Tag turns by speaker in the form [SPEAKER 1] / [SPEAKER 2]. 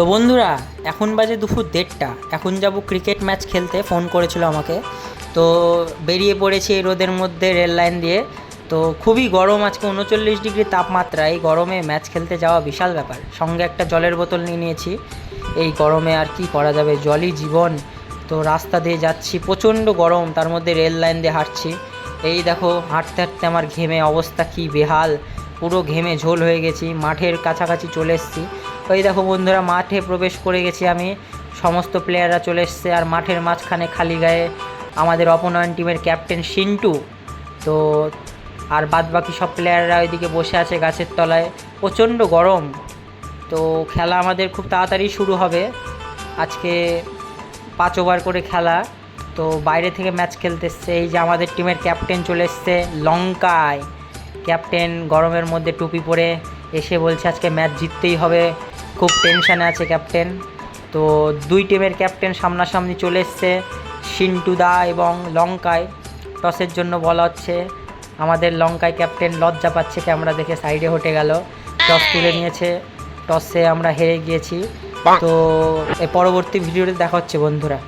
[SPEAKER 1] তো বন্ধুরা, এখন বাজে দুপুর দেড়টা। এখন যাব ক্রিকেট ম্যাচ খেলতে ফোন করেছিল আমাকে। তো বেরিয়ে পড়েছি এই রোদের মধ্যে রেল লাইন দিয়ে। তো খুবই গরম আজকে, উনচল্লিশ ডিগ্রি তাপমাত্রা। এই গরমে ম্যাচ খেলতে যাওয়া বিশাল ব্যাপার। সঙ্গে একটা জলের বোতল নিয়ে নিয়েছি। এই গরমে আর কি করা যাবে? জলই জীবন। তো রাস্তা দিয়ে যাচ্ছি, প্রচণ্ড গরম। তার মধ্যে রেল লাইন দিয়ে হাঁটছি। এই দেখো, হাঁটতে হাঁটতে আমার ঘেমে অবস্থা কি বেহাল। পুরো ঘেমে ঝোল হয়ে গেছি, মাঠের কাছাকাছি চলে এসেছি। ওই দেখো বন্ধুরা, মাঠে প্রবেশ করে গেছি আমি। সমস্ত প্লেয়াররা চলে এসছে আর মাঠের মাঝখানে খালি গায়ে আমাদের অপনয়ন টিমের ক্যাপ্টেন সিন্টু। তো আর বাদ বাকি সব প্লেয়াররা ওইদিকে বসে আছে গাছের তলায়। প্রচণ্ড গরম। তো খেলা আমাদের খুব তাড়াতাড়ি শুরু হবে। আজকে পাঁচ ওভার করে খেলা। তো বাইরে থেকে ম্যাচ খেলতে এসছে এই যে আমাদের টিমের ক্যাপ্টেন চলে এসছে লঙ্কায়। ক্যাপ্টেন গরমের মধ্যে টুপি পরে এসে বলছে আজকে ম্যাচ জিততেই হবে। খুব টেনশানে আছে ক্যাপ্টেন। তো দুই টিমের ক্যাপ্টেন সামনাসামনি চলে এসছে সিন্টুদা এবং লঙ্কায়। টসের জন্য বলা হচ্ছে। আমাদের লঙ্কায় ক্যাপ্টেন লজ্জা পাচ্ছে ক্যামেরা দেখে সাইডে হটে গেল। টস তুলে নিয়েছে। টসে আমরা হেরে গিয়েছি। তো এ পরবর্তী ভিডিওতে দেখা হচ্ছে বন্ধুরা।